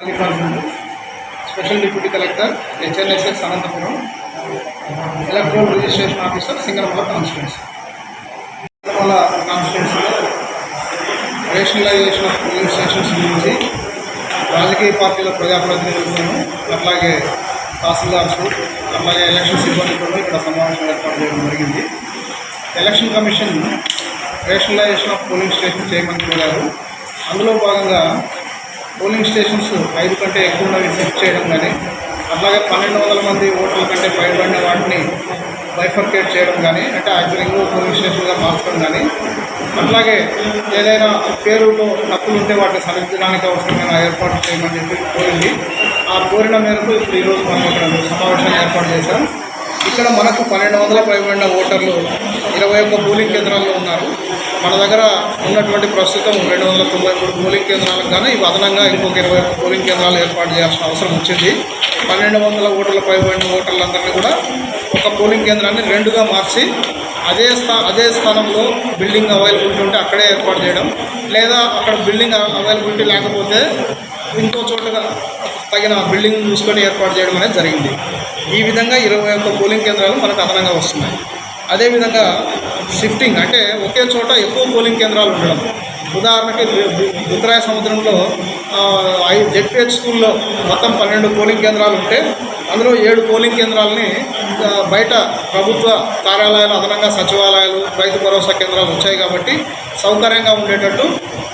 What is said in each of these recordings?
Department special deputy collector HNSS Anantapuram electoral registration officer Singaramala constituency. Singaramala కాన్స్టిట్యున్సీలో rationalisation of polling stations గురించి రాజకీయ పార్టీల ప్రజాప్రతినిధులను అట్లాగే తహసీల్దార్స్ అట్లాగే ఎలక్షన్ సిబ్బంది కూడా ఇక్కడ సమావేశం ఏర్పాటు చేయడం జరిగింది. Election commission rationalisation of polling station చేయమని కోరారు. అందులో భాగంగా పోలింగ్ స్టేషన్స్ ఐదు కంటే ఎక్కువ సెట్ చేయడం కానీ అలాగే పన్నెండు వందల మంది ఓటర్ల కంటే పైబడిన వాటిని బైఫర్కేట్ చేయడం కానీ అంటే యాక్చువల్గా పోలింగ్ స్టేషన్గా మార్చడం కానీ అట్లాగే ఏదైనా పేరులో తప్పులు ఉంటే వాటిని సరిదిద్దడానికి అవసరమైన ఏర్పాటు చేయమని చెప్పి కోరింది. ఆ కోరిన మేరకు ఇప్పుడు ఈరోజు మనం ఇక్కడ సమావేశాన్ని ఏర్పాటు చేశాం. ఇక్కడ మనకు పన్నెండు వందల పైబడిన ఓటర్లు ఇరవై ఒక్క పోలింగ్ కేంద్రాల్లో ఉన్నారు. మన దగ్గర ఉన్నటువంటి ప్రస్తుతం రెండు వందల తొంభై మూడు పోలింగ్ కేంద్రాలకు కానీ ఇవి అదనంగా ఇంకొక ఇరవై ఒక్క పోలింగ్ కేంద్రాలు ఏర్పాటు చేయాల్సిన అవసరం వచ్చింది. పన్నెండు వందల ఓటర్ల పైబడిన ఓటర్లందరినీ కూడా ఒక పోలింగ్ కేంద్రాన్ని రెండుగా మార్చి అదే స్థా అదే స్థానంలో బిల్డింగ్ అవైలబిలిటీ ఉంటే అక్కడే ఏర్పాటు చేయడం లేదా అక్కడ బిల్డింగ్ అవైలబిలిటీ లేకపోతే ఇంకో చోటగా తగిన బిల్డింగ్ చూసుకొని ఏర్పాటు చేయడం అనేది జరిగింది. ఈ విధంగా ఇరవై ఒక్క పోలింగ్ కేంద్రాలు మనకు అదనంగా వస్తున్నాయి. అదేవిధంగా షిఫ్టింగ్ అంటే ఒకే చోట ఎక్కువ పోలింగ్ కేంద్రాలు ఉండడం. ఉదాహరణకి ఉత్తరాయ సముద్రంలో ఐదు జెడ్పిహెచ్ స్కూల్లో మొత్తం పన్నెండు పోలింగ్ కేంద్రాలు ఉంటే అందులో ఏడు పోలింగ్ కేంద్రాలని బయట ప్రభుత్వ కార్యాలయాలు అదనంగా సచివాలయాలు రైతు భరోసా కేంద్రాలు వచ్చాయి కాబట్టి సౌకర్యంగా ఉండేటట్టు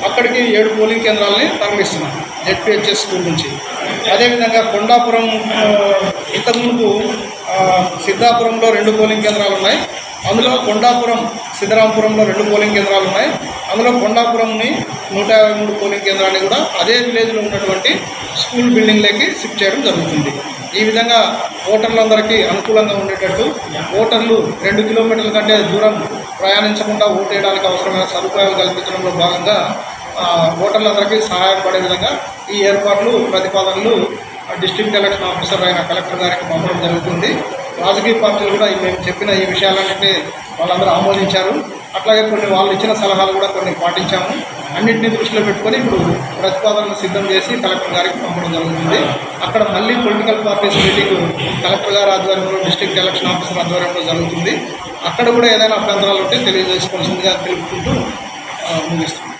అక్కడికి ఏడు పోలింగ్ కేంద్రాలని తరలిస్తున్నాం జెడ్పిహెచ్ఎస్ స్కూల్ నుంచి. అదేవిధంగా కొండాపురం ఇంతకుముందు సిద్ధాపురంలో రెండు పోలింగ్ కేంద్రాలు ఉన్నాయి. అందులో కొండాపురం సిద్ధరాంపురంలో రెండు పోలింగ్ కేంద్రాలు ఉన్నాయి. అందులో కొండాపురంని నూట యాభై మూడు పోలింగ్ కేంద్రాన్ని కూడా అదే విలేజ్లో ఉన్నటువంటి స్కూల్ బిల్డింగ్లోకి షిఫ్ట్ చేయడం జరుగుతుంది. ఈ విధంగా ఓటర్లందరికీ అనుకూలంగా ఉండేటట్టు ఓటర్లు రెండు కిలోమీటర్ల కంటే దూరం ప్రయాణించకుండా ఓటు వేయడానికి అవసరమైన సదుపాయాలు కల్పించడంలో భాగంగా ఓటర్లందరికీ సహాయపడే విధంగా ఈ ఏర్పాట్లు ప్రతిపాదనలు డిస్ట్రిక్ట్ ఎలక్షన్ ఆఫీసర్ అయిన కలెక్టర్ గారికి పంపడం జరుగుతుంది. రాజకీయ పార్టీలు కూడా మేము చెప్పిన ఈ విషయాలన్నింటినీ వాళ్ళందరూ ఆమోదించారు. అట్లాగే కొన్ని వాళ్ళు ఇచ్చిన సలహాలు కూడా కొన్ని పాటించాము. అన్నింటినీ దృష్టిలో పెట్టుకొని ఇప్పుడు ప్రతిపాదనలు సిద్ధం చేసి కలెక్టర్ గారికి పంపడం జరుగుతుంది. అక్కడ మళ్ళీ పొలిటికల్ పార్టీస్ మీటింగ్ కలెక్టర్ గారి ఆధ్వర్యంలో డిస్ట్రిక్ట్ ఎలక్షన్ ఆఫీసర్ ఆధ్వర్యంలో జరుగుతుంది. అక్కడ కూడా ఏదైనా అభ్యంతరాలు ఉంటే తెలియజేసుకోవాల్సిందిగా తెలుపుకుంటూ ముగిస్తుంది